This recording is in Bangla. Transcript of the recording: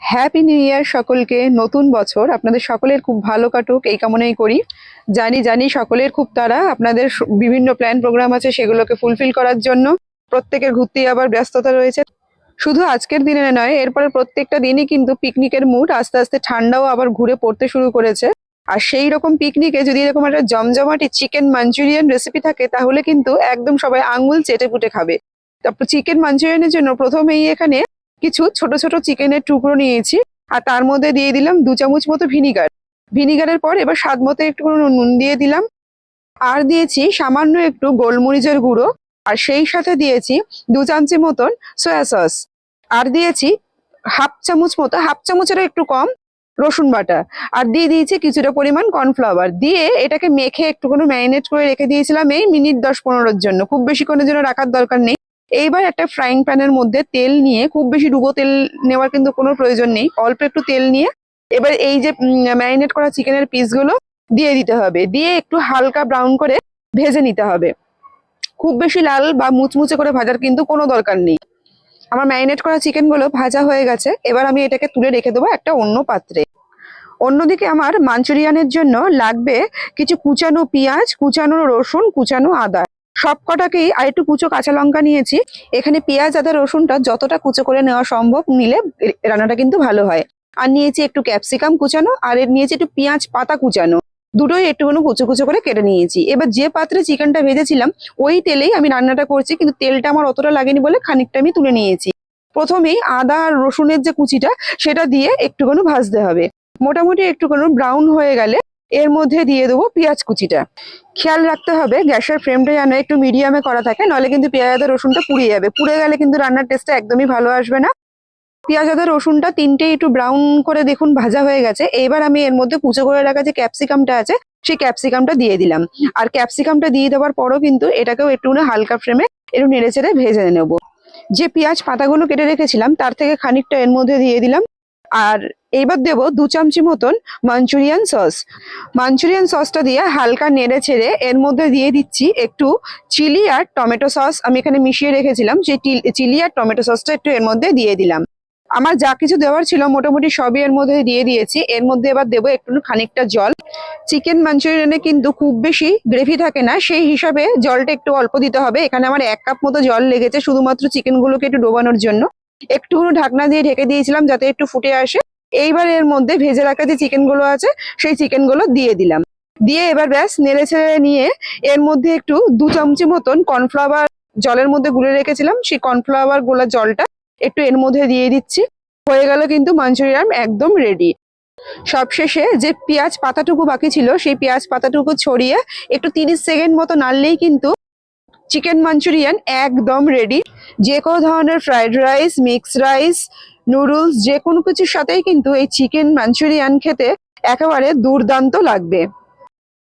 হ্যাপি নিউ ইয়ার সকলকে। নতুন বছর। আপনাদের সকলের খুব ভালো কাটুক। এই কামনাই করি। জানি জানি সকলের খুব তারা আপনাদের বিভিন্ন প্ল্যান প্রোগ্রাম আছে সেগুলোকে ফুলফিল করার জন্য। প্রত্যেকের ঘুরতেই আবার ব্যস্ততা রয়েছে। শুধু আজকের দিনে নয়, এরপরে প্রত্যেকটা দিনই কিন্তু পিকনিকের মুড আস্তে আস্তে ঠান্ডাও আবার ঘুরে পড়তে শুরু করেছে। আর সেই রকম পিকনিকে যদি এরকম একটা জমজমাটি চিকেন মাঞ্চুরিয়ান রেসিপি থাকে, তাহলে কিন্তু একদম সবাই আঙুল চেটে পুটে খাবে। তারপর চিকেন মাঞ্চুরিয়ানের জন্য প্রথমেই এখানে কিছু ছোট ছোট চিকেনের টুকরো নিয়েছি, আর তার মধ্যে দিয়ে দিলাম দু চামচ মতো ভিনিগার। ভিনিগারের পর এবার স্বাদ মতো একটু নুন দিয়ে দিলাম। আর দিয়েছি সামান্য একটু গোলমরিচের গুঁড়ো, আর সেই সাথে দিয়েছি দু চামচি মতন সয়া সস। আর দিয়েছি হাফ চামচ মতো, হাফ চামচেরও একটু কম রসুন বাটা। আর দিয়ে দিয়েছি কিছুটা পরিমাণ কর্নফ্লাওয়ার। দিয়ে এটাকে মেখে একটুখানি ম্যারিনেট করে রেখে দিয়েছিলাম এই মিনিট দশ পনেরোর জন্য। খুব বেশিক্ষণের জন্য রাখার দরকার নেই। এইবার একটা ফ্রাইং প্যানের মধ্যে তেল নিয়ে, খুব বেশি ডুবো তেল নেওয়ার কিন্তু কোনো প্রয়োজন নেই, অল্প একটু তেল নিয়ে এবার এই যে ম্যারিনেট করা চিকেনের পিসগুলো দিয়ে দিতে হবে, দিয়ে একটু হালকা ব্রাউন করে ভেজে নিতে হবে। খুব বেশি লাল বা মুচমুচে করে ভাজার কিন্তু কোনো দরকার নেই। আমার ম্যারিনেট করা চিকেনগুলো ভাজা হয়ে গেছে, এবার আমি এটাকে তুলে রেখে দেবো একটা অন্য পাত্রে। অন্যদিকে আমার মাঞ্চুরিয়ানের জন্য লাগবে কিছু কুচানো পেঁয়াজ, কুচানো রসুন, কুচানো আদা। সব কটাকেই আর একটু কুচো কাঁচা লঙ্কা নিয়েছি। এখানে পেঁয়াজ, আদা, রসুনটা যতটা কুচো করে নেওয়া সম্ভব নিলে রান্নাটা কিন্তু ভালো হয়। আর নিয়েছি একটু ক্যাপসিকাম কুচানো, আর এর নিয়েছি একটু পেঁয়াজ পাতা কুচানো। দুটোই একটুখানি কুচো কুচো করে কেটে নিয়েছি। এবার যে পাত্রে চিকেনটা ভেজেছিলাম, ওই তেলেই আমি রান্নাটা করছি, কিন্তু তেলটা আমার অতটা লাগেনি বলে খানিকটা আমি তুলে নিয়েছি। প্রথমেই আদা আর রসুনের যে কুচিটা, সেটা দিয়ে একটুখানি ভাজতে হবে। মোটামুটি একটুখানি ব্রাউন হয়ে গেলে এর মধ্যে দিয়ে দেবো পেঁয়াজ কুচিটা। খেয়াল রাখতে হবে, গ্যাসের ফ্লেমটা যেন একটু মিডিয়ামে করা থাকে নলে কিন্তু পেঁয়াজ আদা রসুনটা পুড়ে যাবে। পুড়ে গেলে কিন্তু রান্নার টেস্টটা একদমই ভালো আসবে না। পেঁয়াজ আদা রসুনটা তিনটে একটু ব্রাউন করে দেখুন, ভাজা হয়ে গেছে। এবার আমি এর মধ্যে কুচো করে রাখা যে ক্যাপসিকামটা আছে, সেই ক্যাপসিকামটা দিয়ে দিলাম। আর ক্যাপসিকামটা দিয়ে দেওয়ার পরও কিন্তু এটাকেও একটু হালকা ফ্রেমে একটু নেড়ে চেড়ে ভেজে নেব। যে পেঁয়াজ পাতাগুলো কেটে রেখেছিলাম, তার থেকে খানিকটা এর মধ্যে দিয়ে দিলাম। আর এইবার দেবো দু চামচি মতন মাঞ্চুরিয়ান সস মাঞ্চুরিয়ান সসটা দিয়ে হালকা নেড়ে ছেড়ে এর মধ্যে দিয়ে দিচ্ছি একটু চিলি আর টমেটো সস আমি এখানে মিশিয়ে রেখেছিলাম সেই চিলি আর টমেটো সসটা একটু এর মধ্যে দিয়ে দিলাম। আমার যা কিছু দেওয়ার ছিল মোটামুটি সবই এর মধ্যে দিয়ে দিয়েছি। এর মধ্যে এবার দেবো একটু খানিকটা জল। চিকেন মাঞ্চুরিয়ানে কিন্তু খুব বেশি গ্রেভি থাকে না, সেই হিসাবে জলটা একটু অল্প দিতে হবে। এখানে আমার এক কাপ মতো জল লেগেছে, শুধুমাত্র চিকেনগুলোকে একটু ডোবানোর জন্য। একটুখানি ঢাকনা দিয়ে ঢেকে দিয়েছিলাম যাতে একটু ফুটে আসে। এইবার এর মধ্যে ভেজে রাখা যে চিকেনগুলো আছে, সেই চিকেনগুলো দিয়ে দিলাম। দিয়ে এবার ব্যাস নেড়ে ছেড়ে নিয়ে এর মধ্যে একটু দু চামচি মতন কর্নফ্লাওয়ার জলের মধ্যে গুলে রেখেছিলাম। সেই কর্নফ্লাওয়ার গোলা জলটা একটু এর মধ্যে দিয়ে দিচ্ছি। হয়ে গেল কিন্তু মাঞ্চুরিয়ান একদম রেডি। সবশেষে যে পেঁয়াজ পাতাটুকু বাকি ছিল, সেই পেঁয়াজ পাতাটুকু ছড়িয়ে একটু তিরিশ সেকেন্ড মতো নাড়লেই কিন্তু চিকেন মাঞ্চুরিয়ান একদম রেডি যে কোনো ধরনের fried rice mix rice noodles যে কোনো কিছুর সাথেই কিন্তু এই চিকেন মাঞ্চুরিয়ান খেতে একেবারে দুর্দান্ত লাগবে।